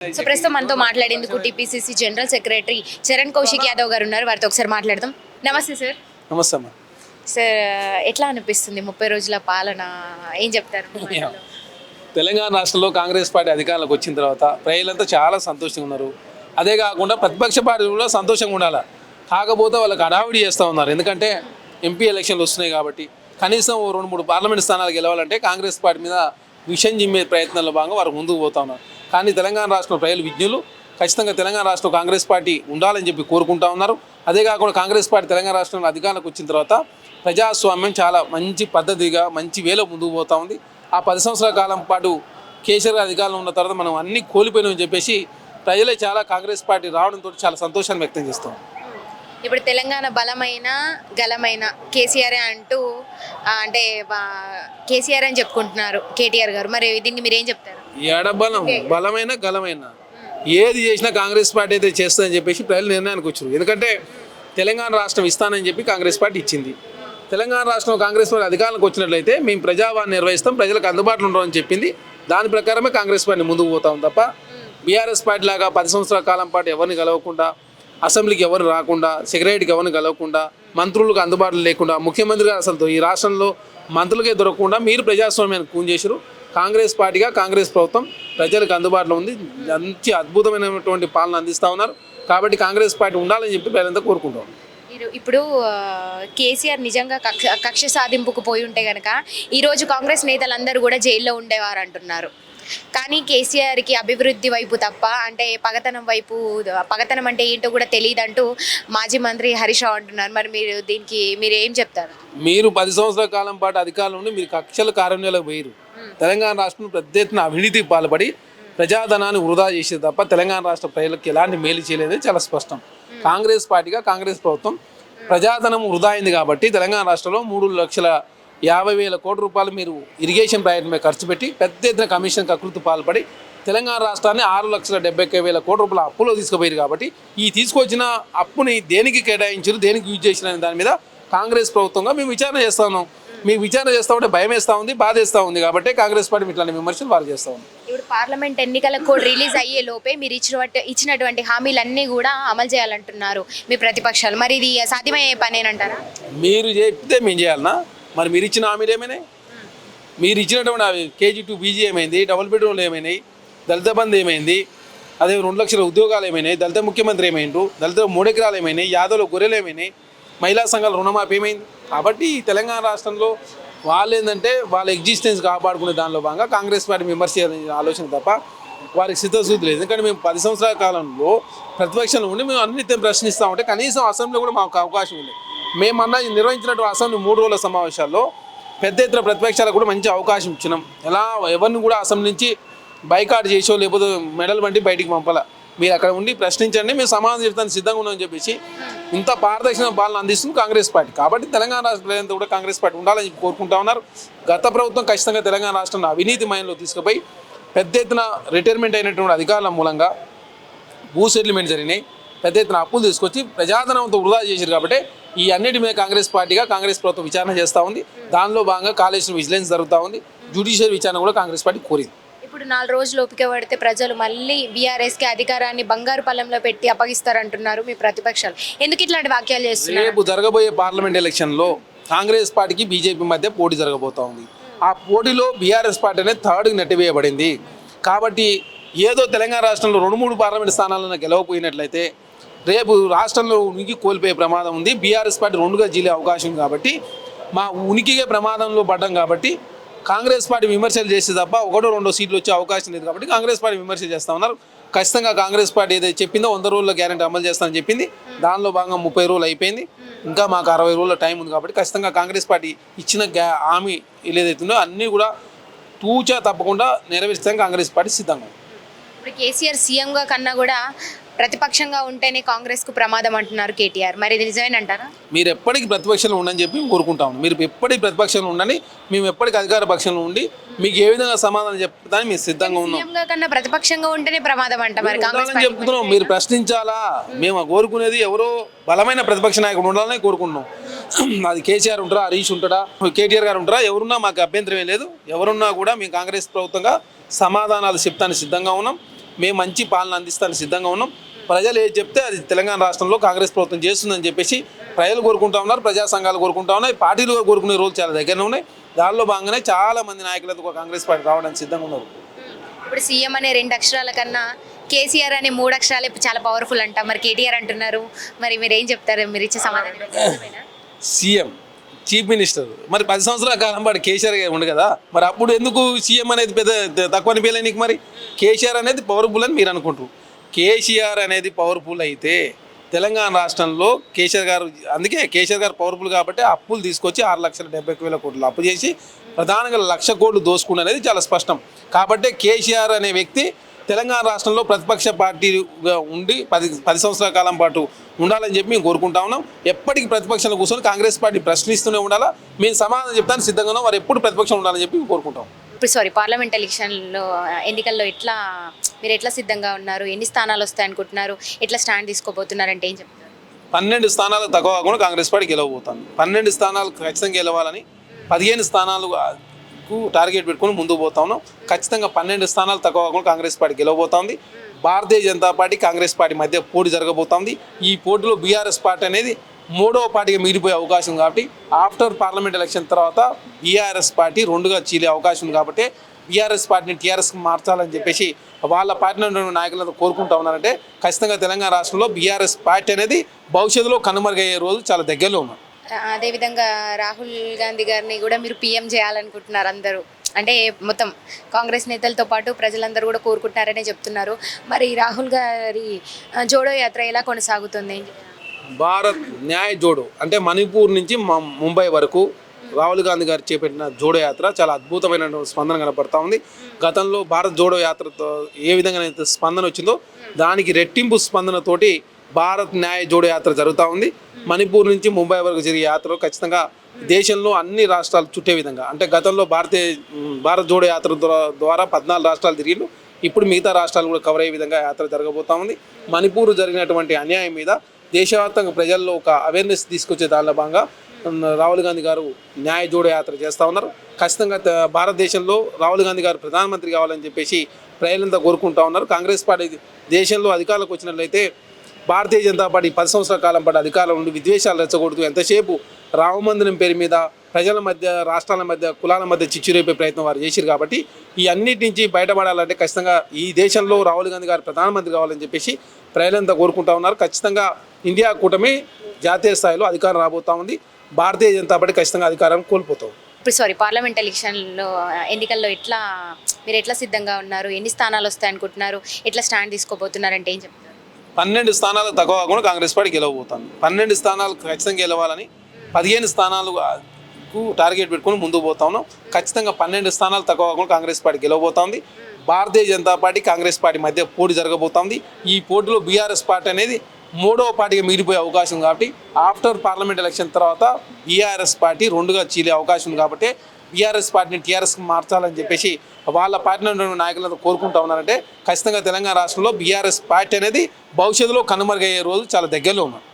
So ప్రస్తుతం మనతో మాట్లాడేందుకు TPCC general secretary Charan Kaushik Yadav garu ఉన్నారు. వారితో ఒకసారి మాట్లాడదాం. నమస్తే సార్. నమస్తే అమ్మా. సార్ ఎట్లా అనిపిస్తుంది ముప్పై రోజుల పాలన? ఏం చెప్తారు? తెలంగాణ రాష్ట్రంలో కాంగ్రెస్ పార్టీ అధికారంలోకి వచ్చిన తర్వాత ప్రజలంతా చాలా సంతోషంగా ఉన్నారు. అదే కాకుండా ప్రతిపక్ష పార్టీలు కూడా సంతోషంగా ఉండాలి. కాకపోతే వాళ్ళకి హడావిడి చేస్తూ ఉన్నారు. ఎందుకంటే ఎంపీ ఎలక్షన్లు వస్తున్నాయి కాబట్టి కనీసం రెండు మూడు పార్లమెంట్ స్థానాలు గెలవాలంటే కాంగ్రెస్ పార్టీ మీద విషయం జిమ్మే ప్రయత్నంలో భాగంగా వారు ముందుకు పోతా ఉన్నారు. కానీ తెలంగాణ రాష్ట్ర ప్రజలు విజ్ఞులు. ఖచ్చితంగా తెలంగాణ రాష్ట్రం కాంగ్రెస్ పార్టీ ఉండాలని చెప్పి కోరుకుంటా ఉన్నారు. అదే కాకుండా కాంగ్రెస్ పార్టీ తెలంగాణ రాష్ట్రంలో అధికారంలోకి వచ్చిన తర్వాత ప్రజాస్వామ్యం చాలా మంచి పద్ధతిగా మంచి వేలో ముందుకు పోతూ ఉంది. ఆ పది సంవత్సరాల కాలం పాటు కేసీఆర్ అధికారంలో ఉన్న తర్వాత మనం అన్ని కోల్పోయినామని చెప్పేసి ప్రజలే చాలా కాంగ్రెస్ పార్టీ రావడంతో చాలా సంతోషాన్ని వ్యక్తం చేస్తాం ఇప్పుడు తెలంగాణ బలమైన గలమైన కేసీఆర్ అంటూ అంటే కేసీఆర్ అని చెప్పుకుంటున్నారు కేటీఆర్ గారు. మరి దీన్ని మీరు ఏం చెప్తారు ఏడ బలం బలమైన గలమైన. ఏది చేసినా కాంగ్రెస్ పార్టీ అయితే చేస్తుందని చెప్పేసి ప్రజలు నిర్ణయానికి వచ్చారు. ఎందుకంటే తెలంగాణ రాష్ట్రం ఇస్తానని చెప్పి కాంగ్రెస్ పార్టీ ఇచ్చింది. తెలంగాణ రాష్ట్రం కాంగ్రెస్ పార్టీ అధికారంలోకి వచ్చినట్లయితే మేము ప్రజావాణి నిర్వహిస్తాం ప్రజలకు అందుబాటులో ఉండమని చెప్పింది. దాని ప్రకారమే కాంగ్రెస్ పార్టీ ముందుకు పోతాం తప్ప బీఆర్ఎస్ పార్టీ లాగా పది సంవత్సరాల కాలం పాటు ఎవరిని కలవకుండా అసెంబ్లీకి ఎవరు రాకుండా సెక్రటరీకి ఎవరిని కలవకుండా మంత్రులకు అందుబాటులో లేకుండా ముఖ్యమంత్రి గారు అసలు ఈ రాష్ట్రంలో మంత్రులకే దొరకకుండా మీరు ప్రజాస్వామ్యాన్ని కూన్ చేశారు. కాంగ్రెస్ పార్టీగా కాంగ్రెస్ ప్రభుత్వం ప్రజలకు అందుబాటులో ఉంది. మంచి అద్భుతమైనటువంటి పాలన అందిస్తూ ఉన్నారు. కాబట్టి కాంగ్రెస్ పార్టీ ఉండాలని చెప్పి ప్రజలంతా కోరుకుంటాం మీరు ఇప్పుడు కేసీఆర్ నిజంగా కక్ష కక్ష సాధింపుకు పోయి ఉంటే కనుక ఈరోజు కాంగ్రెస్ నేతలందరూ కూడా జైల్లో ఉండేవారు అంటున్నారు కానీ కేసీఆర్కి అభివృద్ధి వైపు తప్ప అంటే పగతనం వైపు పగతనం అంటే ఏంటో కూడా తెలియదంటూ మాజీ మంత్రి హరీష్ రావు అంటున్నారు. మరి మీరు దీనికి మీరు ఏం చెప్తారు? మీరు పది సంవత్సరాల కాలం పాటు అధికారంలో మీరు కక్షల కార్యాలయాలకు పోయారు తెలంగాణ రాష్ట్రం పెద్ద ఎత్తున అవినీతికి పాల్పడి ప్రజాధనాన్ని వృధా చేసేది తప్ప తెలంగాణ రాష్ట్ర ప్రజలకు ఎలాంటి మేలు చేయలేదు చాలా స్పష్టం. కాంగ్రెస్ పార్టీగా కాంగ్రెస్ ప్రభుత్వం ప్రజాధనం వృధా అయింది కాబట్టి తెలంగాణ రాష్ట్రంలో మూడు లక్షల యాభై వేల కోట్ల రూపాయలు మీరు ఇరిగేషన్ ప్రాజెక్టు మీద ఖర్చు పెట్టి పెద్ద ఎత్తున కమిషన్ కకృతి పాల్పడి తెలంగాణ రాష్ట్రాన్ని ఆరు లక్షల డెబ్బై ఒక్క వేల కోట్ల రూపాయల అప్పులో తీసుకుపోయారు కాబట్టి ఈ తీసుకొచ్చిన అప్పుని దేనికి కేటాయించారు దేనికి యూజ్ చేసిన దాని మీద కాంగ్రెస్ ప్రభుత్వంగా మేము విచారణ చేస్తా ఉన్నాం. మీకు విచారణ చేస్తా ఉంటే భయం వేస్తూ ఉంది బాధ వేస్తూ ఉంది కాబట్టి కాంగ్రెస్ పార్టీ ఇట్లాంటి విమర్శలు వారు చేస్తూ ఉంది ఇప్పుడు పార్లమెంట్ ఎన్నికల కోడ్ రిలీజ్ అయ్యే లోపే మీరు ఇచ్చినటువంటి ఇచ్చినటువంటి హామీలన్నీ కూడా అమలు చేయాలంటున్నారు మీ ప్రతిపక్షాలు. మరి ఇది సాధ్యమయ్యే పనేనంటారా మీరు చెప్తే మేము చేయాలనా? మరి మీరు ఇచ్చిన హామీలు ఏమైనాయి? మీరు ఇచ్చినటువంటి అవి కేజీ టూ బీజీ ఏమైంది డబుల్ బెడ్రూమ్లు ఏమైనాయి దళిత బంద్ ఏమైంది అదే రెండు లక్షల ఉద్యోగాలు ఏమైనాయి దళిత ముఖ్యమంత్రి ఏమైండు దళిత మూడెకరాలు ఏమైనాయి యాదవుల గొర్రెలు ఏమైనాయి మహిళా సంఘాల రుణమాఫీ ఏమైంది? కాబట్టి ఈ తెలంగాణ రాష్ట్రంలో వాళ్ళు ఏంటంటే వాళ్ళ ఎగ్జిస్టెన్స్ కాపాడుకునే దానిలో భాగంగా కాంగ్రెస్ పార్టీ మెంబర్స్ ఆలోచన తప్ప వారికి సిద్ధశుద్ధి లేదు. ఎందుకంటే మేము పది సంవత్సరాల కాలంలో ప్రతిపక్షంలో ఉండి మేము అన్నిత్యం ప్రశ్నిస్తూ ఉంటే కనీసం అసెంబ్లీ కూడా మాకు అవకాశం ఉంది మేమన్నా నిర్వహించినటువంటి అసెంబ్లీ మూడు రోజుల సమావేశాల్లో పెద్ద ఎత్తున ప్రతిపక్షాలకు కూడా మంచి అవకాశం ఇచ్చినాం. ఎలా? ఎవరిని కూడా అసెంబ్లీ నుంచి బైకాట్ చేసో లేకపోతే మెడల్ వంటి బయటికి పంపాల? మీరు అక్కడ ఉండి ప్రశ్నించండి మేము సమాధానం చెప్తాను సిద్ధంగా ఉన్నామని చెప్పేసి ఇంత పారదర్శక పాలన అందిస్తుంది కాంగ్రెస్ పార్టీ. కాబట్టి తెలంగాణ రాష్ట్ర ప్రజలంతా కూడా కాంగ్రెస్ పార్టీ ఉండాలని చెప్పి కోరుకుంటా ఉన్నారు. గత ప్రభుత్వం ఖచ్చితంగా తెలంగాణ రాష్ట్రాన్ని అవినీతి మయంలో తీసుకుపోయి పెద్ద ఎత్తున రిటైర్మెంట్ అయినటువంటి అధికారుల మూలంగా భూ సెటిల్మెంట్ జరిగినాయి. పెద్ద ఎత్తున అప్పులు తీసుకొచ్చి ప్రజాధనంతో వృధా చేశారు కాబట్టి ఈ అన్నిటి మీద కాంగ్రెస్ పార్టీగా కాంగ్రెస్ ప్రభుత్వం విచారణ చేస్తూ ఉంది. దానిలో భాగంగా కాళేశ్వరం విజిలెన్స్ జరుగుతూ ఉంది. జ్యుడిషియల్ విచారణ కూడా కాంగ్రెస్ పార్టీ కోరింది. ఇప్పుడు నాలుగు రోజులు ఓపిక పడితే ప్రజలు మళ్ళీ బీఆర్ఎస్కి అధికారాన్ని బంగారు పళ్ళంలో పెట్టి అప్పగిస్తారంటున్నారు మీ ప్రతిపక్షాలు. ఎందుకు ఇట్లాంటి వాక్యాలు చేస్తున్నారు? రేపు జరగబోయే పార్లమెంట్ ఎలక్షన్లో కాంగ్రెస్ పార్టీకి బీజేపీ మధ్య పోటీ జరగబోతా ఉంది. ఆ పోటీలో బీఆర్ఎస్ పార్టీ అనేది థర్డ్కి నెట్టివేయబడింది. కాబట్టి ఏదో తెలంగాణ రాష్ట్రంలో రెండు మూడు పార్లమెంట్ స్థానాలను గెలవపోయినట్లయితే రేపు రాష్ట్రంలో ఉనికి కోల్పోయే ప్రమాదం ఉంది. బీఆర్ఎస్ పార్టీ రెండుగా జీలే అవకాశం ఉంది కాబట్టి మా ఉనికిగే ప్రమాదంలో పడ్డాం కాబట్టి కాంగ్రెస్ పార్టీ విమర్శలు చేస్తే తప్ప ఒకటో రెండో సీట్లు వచ్చే అవకాశం లేదు కాబట్టి కాంగ్రెస్ పార్టీ విమర్శలు చేస్తా ఉన్నారు. ఖచ్చితంగా కాంగ్రెస్ పార్టీ ఏదైతే చెప్పిందో వంద రోజుల గ్యారెంటీ అమలు చేస్తానని చెప్పింది. దానిలో భాగంగా ముప్పై రోజులు అయిపోయింది. ఇంకా మాకు అరవై రోజుల టైం ఉంది కాబట్టి ఖచ్చితంగా కాంగ్రెస్ పార్టీ ఇచ్చిన గ్యా హామీ ఏదైతుందో అన్నీ కూడా తూచా తప్పకుండా నెరవేర్స్తాం కాంగ్రెస్ పార్టీ సిద్ధంగా ఇప్పుడు కేసీఆర్ సీఎంగా కన్నా కూడా ప్రతిపక్షంగా ఉంటేనే కాంగ్రెస్కు ప్రమాదం అంటున్నారు కేటీఆర్. మరి ఇది నిజమేనంటారా మీరు ఎప్పటికీ ప్రతిపక్షంలో ఉండని చెప్పి కోరుకుంటాం మీరు ఎప్పటికీ ప్రతిపక్షంలో ఉండండి మేము ఎప్పటికీ అధికార పక్షంలో ఉండి మీకు ఏ విధంగా సమాధానం చెప్తాని మేము సిద్ధంగా ఉన్నాం. కన్నా ప్రతిపక్షంగా ఉంటేనే ప్రమాదం అంట మరి కాంగ్రెస్ చెప్తున్నాం. మీరు. ప్రశ్నించాలా? మేము కోరుకునేది ఎవరో బలమైన ప్రతిపక్ష నాయకుడు ఉండాలని కోరుకుంటున్నాం. అది కేసీఆర్ ఉంటారా హరీష్ ఉంటాడా కేటీఆర్ గారు ఉంటారా ఎవరున్నా మాకు అభ్యంతరం ఏం లేదు. ఎవరున్నా కూడా మేము కాంగ్రెస్ ప్రభుత్వంగా సమాధానాలు చెప్తానికి సిద్ధంగా ఉన్నాం. మేము మంచి పాలన అందిస్తానికి సిద్ధంగా ఉన్నాం. ప్రజలు ఏది చెప్తే అది తెలంగాణ రాష్ట్రంలో కాంగ్రెస్ ప్రభుత్వం చేస్తుందని చెప్పేసి ప్రజలు కోరుకుంటా ఉన్నారు ప్రజా సంఘాలు కోరుకుంటా ఉన్నాయి పార్టీలు కోరుకునే రోజులు చాలా దగ్గరనే ఉన్నాయి. దానిలో భాగంగానే చాలా మంది నాయకులతో కాంగ్రెస్ పార్టీ రావడానికి సిద్ధంగా ఉన్నారు. ఇప్పుడు సీఎం అనే రెండు అక్షరాల కన్నా కేసీఆర్ అనే మూడు అక్షరాలే చాలా పవర్ఫుల్ అంట. మరి కేటీఆర్ అంటున్నారు. మరి మీరు ఏం చెప్తారు? మీరు ఇచ్చే సమాధానం? CM chief minister. మరి పది సంవత్సరాల కాలం పాటు కేసీఆర్ గారు ఉండు కదా మరి అప్పుడు ఎందుకు సీఎం అనేది పెద్ద తక్కువ అనిపించలే నీకు మరి? కేసీఆర్ అనేది పవర్ఫుల్ అని మీరు అనుకుంటారు కేసీఆర్ అనేది పవర్ఫుల్ అయితే తెలంగాణ రాష్ట్రంలో కేసీఆర్ గారు అందుకే కేసీఆర్ గారు పవర్ఫుల్ కాబట్టి అప్పులు తీసుకొచ్చి ఆరు లక్షల డెబ్బై వేల కోట్లు అప్పు చేసి ప్రధానంగా లక్ష కోట్లు దోసుకుండు అనేది చాలా స్పష్టం. కాబట్టి కేసీఆర్ అనే వ్యక్తి తెలంగాణ రాష్ట్రంలో ప్రతిపక్ష పార్టీగా ఉండి పది పది సంవత్సరాల కాలం పాటు ఉండాలని చెప్పి మేము కోరుకుంటా ఉన్నాం. ఎప్పటికీ ప్రతిపక్షంలో కూర్చొని కాంగ్రెస్ పార్టీ ప్రశ్నిస్తూనే ఉండాలా? మేము సమాధానం చెప్తాను సిద్ధంగా ఉన్నాం. వారు ఎప్పుడు ప్రతిపక్షం ఉండాలని చెప్పి కోరుకుంటాం ఇప్పుడు సారీ పార్లమెంట్ ఎలక్షన్లో ఎన్నికల్లో ఎట్లా మీరు ఎట్లా సిద్ధంగా ఉన్నారు? ఎన్ని స్థానాలు వస్తాయి అనుకుంటున్నారు? ఎట్లా స్టాండ్ తీసుకోబోతున్నారు అంటే ఏం చెప్తారు? పన్నెండు స్థానాలు తక్కువ కాకుండా కాంగ్రెస్ పార్టీ గెలవబోతాను పన్నెండు స్థానాలు ఖచ్చితంగా గెలవాలని పదిహేను స్థానాలు టార్గెట్ పెట్టుకుని ముందుకు పోతా ఉన్నాం. ఖచ్చితంగా పన్నెండు స్థానాలు తక్కువ కాకుండా కాంగ్రెస్ పార్టీ గెలవబోతోంది. భారతీయ జనతా పార్టీ కాంగ్రెస్ పార్టీ మధ్య పోటీ జరగబోతోంది. ఈ పోటీలో బీఆర్ఎస్ పార్టీ అనేది మూడవ పార్టీగా మిగిలిపోయే అవకాశం కాబట్టి ఆఫ్టర్ పార్లమెంట్ ఎలక్షన్ తర్వాత బీఆర్ఎస్ పార్టీ రెండుగా చీలే అవకాశం ఉంది కాబట్టి బీఆర్ఎస్ పార్టీని టీఆర్ఎస్కి మార్చాలని చెప్పేసి వాళ్ళ పార్టీ నాయకులతో కోరుకుంటా ఉన్నారంటే ఖచ్చితంగా తెలంగాణ రాష్ట్రంలో బీఆర్ఎస్ పార్టీ అనేది భవిష్యత్తులో కనుమరుగయ్యే రోజు చాలా దగ్గరలో ఉన్నారు అదేవిధంగా రాహుల్ గాంధీ గారిని కూడా మీరు పీఎం చేయాలనుకుంటున్నారు అందరూ. అంటే మొత్తం కాంగ్రెస్ నేతలతో పాటు ప్రజలందరూ కూడా కోరుకుంటున్నారనే చెప్తున్నారు. మరి రాహుల్ గారి జోడో యాత్ర ఎలా కొనసాగుతుంది? భారత్ న్యాయ జోడో. అంటే మణిపూర్ నుంచి మ- ముంబై వరకు రాహుల్ గాంధీ గారు చేపట్టిన జోడో యాత్ర చాలా అద్భుతమైన స్పందన కనపడతా ఉంది. గతంలో భారత్ జోడో యాత్రతో ఏ విధంగా అయితే స్పందన వచ్చిందో దానికి రెట్టింపు స్పందనతోటి భారత్ న్యాయ జోడో యాత్ర జరుగుతూ ఉంది. మణిపూర్ నుంచి ముంబై వరకు జరిగే యాత్ర ఖచ్చితంగా దేశంలో అన్ని రాష్ట్రాలు చుట్టే విధంగా. అంటే గతంలో భారతీయ భారత్ జోడో యాత్ర ద్వారా పద్నాలుగు రాష్ట్రాలు తిరిగి ఇప్పుడు మిగతా రాష్ట్రాలు కూడా కవర్ అయ్యే విధంగా యాత్ర జరగబోతా ఉంది. మణిపూర్ జరిగినటువంటి అన్యాయం మీద దేశవ్యాప్తంగా ప్రజల్లో ఒక అవేర్నెస్ తీసుకొచ్చే దానిలో భాగంగా రాహుల్ గాంధీ గారు న్యాయ జోడో యాత్ర చేస్తూ ఉన్నారు. ఖచ్చితంగా భారతదేశంలో రాహుల్ గాంధీ గారు ప్రధానమంత్రి కావాలని చెప్పేసి ప్రజలంతా కోరుకుంటా ఉన్నారు. కాంగ్రెస్ పార్టీ దేశంలో అధికారంలోకి వచ్చినట్లయితే భారతీయ జనతా పార్టీ పది సంవత్సరాల కాలం పాటు అధికారంలో ఉండి విద్వేషాలు రెచ్చగొడుతూ ఎంతసేపు రామమందిరం పేరు మీద ప్రజల మధ్య రాష్ట్రాల మధ్య కులాల మధ్య చిచ్చురేపే ప్రయత్నం వారు చేశారు కాబట్టి ఈ అన్నిటి నుంచి బయటపడాలంటే ఖచ్చితంగా ఈ దేశంలో రాహుల్ గాంధీ గారు ప్రధానమంత్రి కావాలని చెప్పేసి ప్రజలంతా కోరుకుంటా ఉన్నారు. ఖచ్చితంగా ఇండియా కూటమి జాతీయ స్థాయిలో అధికారం రాబోతా ఉంది. భారతీయ జనతా పార్టీ ఖచ్చితంగా అధికారం కోల్పోతాం. ఇప్పుడు సారీ పార్లమెంట్ ఎలక్షన్లో ఎన్నికల్లో ఎట్లా మీరు ఎట్లా సిద్ధంగా ఉన్నారు? ఎన్ని స్థానాలు వస్తాయి అనుకుంటున్నారు ఎట్లా స్టాండ్ తీసుకోబోతున్నారు అంటే ఏం చెప్తారు? పన్నెండు స్థానాలు తక్కువ కాకుండా కాంగ్రెస్ పార్టీ గెలవబోతుంది. పన్నెండు స్థానాలు ఖచ్చితంగా గెలవాలని పదిహేను స్థానాలకు టార్గెట్ పెట్టుకుని ముందుకు పోతా ఉన్నాం. ఖచ్చితంగా పన్నెండు స్థానాలు తక్కువ కాకుండా కాంగ్రెస్ పార్టీ గెలవబోతోంది. భారతీయ జనతా పార్టీ కాంగ్రెస్ పార్టీ మధ్య పోటీ జరగబోతోంది. ఈ పోటీలో బీఆర్ఎస్ పార్టీ అనేది మూడవ పార్టీగా మిగిలిపోయే అవకాశం కాబట్టి ఆఫ్టర్ పార్లమెంట్ ఎలక్షన్ తర్వాత బీఆర్ఎస్ పార్టీ రెండుగా చీలే అవకాశం ఉంది కాబట్టి బీఆర్ఎస్ పార్టీని టీఆర్ఎస్కి మార్చాలని చెప్పేసి వాళ్ళ పార్టీ నాయకులను కోరుకుంటా ఉన్నారంటే ఖచ్చితంగా తెలంగాణ రాష్ట్రంలో బీఆర్ఎస్ పార్టీ అనేది భవిష్యత్తులో కనుమరుగయ్యే రోజు చాలా దగ్గరలో ఉన్నారు